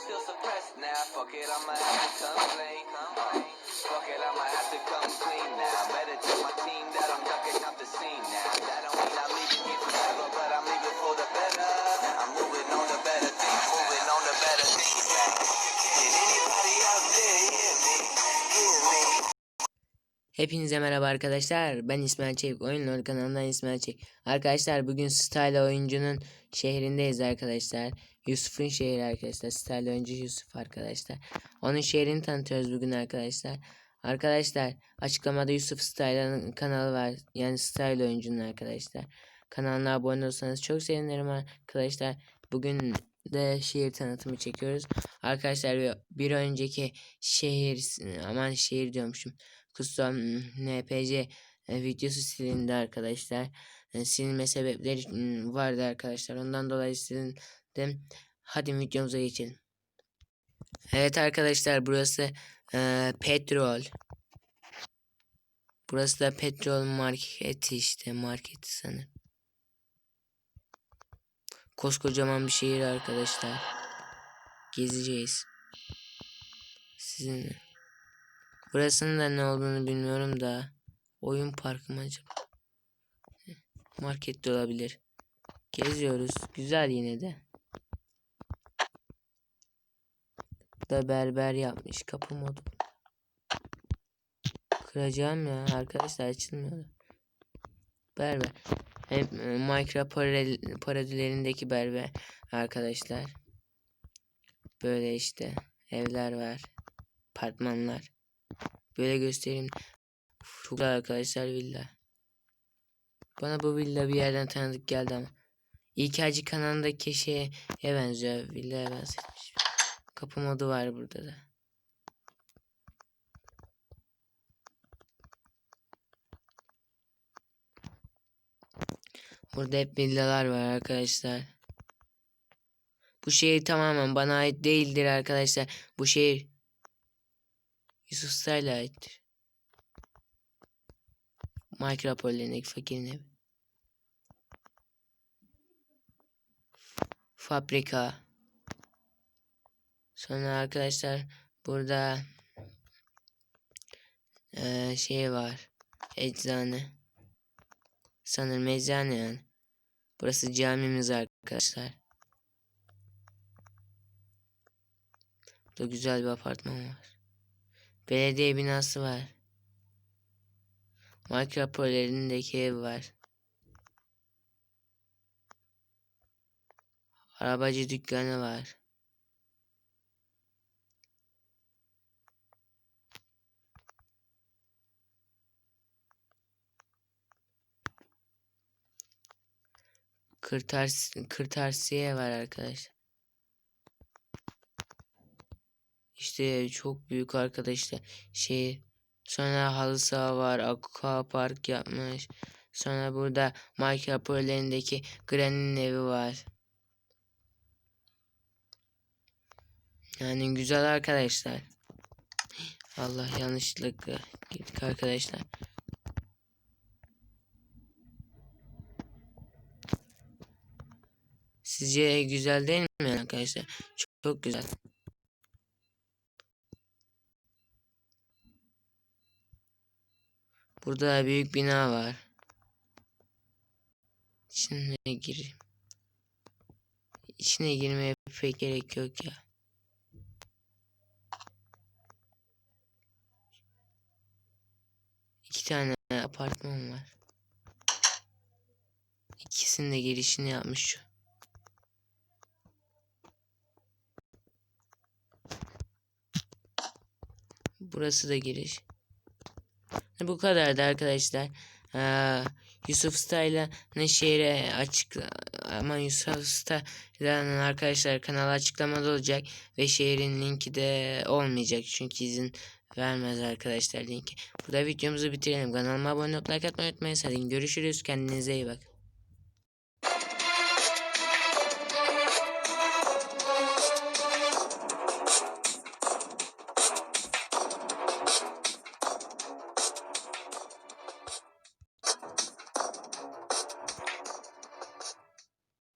was still suppressed. Now fuck it, I'ma have to complain. Fuck it, I'ma have to come clean now. Better tell my team that Hepinize merhaba arkadaşlar. Ben İsmail Çevik. Oyun Lord kanalından İsmail Çevik. Arkadaşlar bugün Style oyuncunun şehrindeyiz arkadaşlar. Yusuf'un şehri arkadaşlar. Style oyuncu Yusuf arkadaşlar. Onun şehrini tanıtıyoruz bugün arkadaşlar. Arkadaşlar açıklamada Yusuf Style'ın kanalı var. Yani Style oyuncunun arkadaşlar. Kanalına abone olursanız çok sevinirim arkadaşlar. Bugün de şehir tanıtımı çekiyoruz. Arkadaşlar bir önceki şehir aman şehir diyormuşum. Kusura NPC e, videosu silindi arkadaşlar. E, Silinme sebepleri vardı arkadaşlar. Ondan dolayı silindim. Hadi videomuza geçelim. Evet arkadaşlar burası e, petrol. Burası da petrol marketi işte marketi sanırım. Koskocaman bir şehir arkadaşlar. Gezeceğiz. Sizinle. Burasının da ne olduğunu bilmiyorum da. Oyun parkı mı acaba? Market de olabilir. Geziyoruz. Güzel yine de. Da berber yapmış kapı modu. Kıracağım ya arkadaşlar açılmıyor. Berber. Hep e, Minecraft parodilerindeki berber arkadaşlar. Böyle işte evler var. Apartmanlar. Böyle göstereyim. Çok güzel arkadaşlar villa. Bana bu villa bir yerden tanıdık geldi ama. İlkerci kanalındaki şeye benziyor. Villaya benzetmiş. Kapı modu var burada da. Burada hep villalar var arkadaşlar. Bu şehir tamamen bana ait değildir arkadaşlar. Bu şehir Yusuf Style'a aittir. Minecraft oyunlarındaki fakirin evi. Fabrika. Sonra arkadaşlar burada eee, şey var. Eczane. Sanırım eczane yani. Burası camimiz arkadaşlar. Burada güzel bir apartman var. Belediye binası var. Minecraft projelerindeki ev var. Arabacı dükkanı var. Kırtars kırtasiye var arkadaşlar. İşte çok büyük arkadaşlar. Şey sonra halı saha var. Aqua park yapmış. Sonra burada Minecraft projelerindeki Granny'nin evi var. Yani güzel arkadaşlar. Allah yanlışlıkla gittik arkadaşlar. Sizce güzel değil mi arkadaşlar? Çok, çok güzel. Burada büyük bina var. İçine gireyim. İçine girmeye pek gerek yok ya. İki tane apartman var. İkisinin de girişini yapmış şu. Burası da giriş. Bu kadardı arkadaşlar. Aa, Yusuf Style'ın şehre açık ama Yusuf Style'ın arkadaşlar kanal açıklamada olacak ve şehrin linki de olmayacak çünkü izin vermez arkadaşlar linki. Burada videomuzu bitirelim. Kanalıma abone olmayı like atmayı unutmayın. Hadi görüşürüz. Kendinize iyi bakın.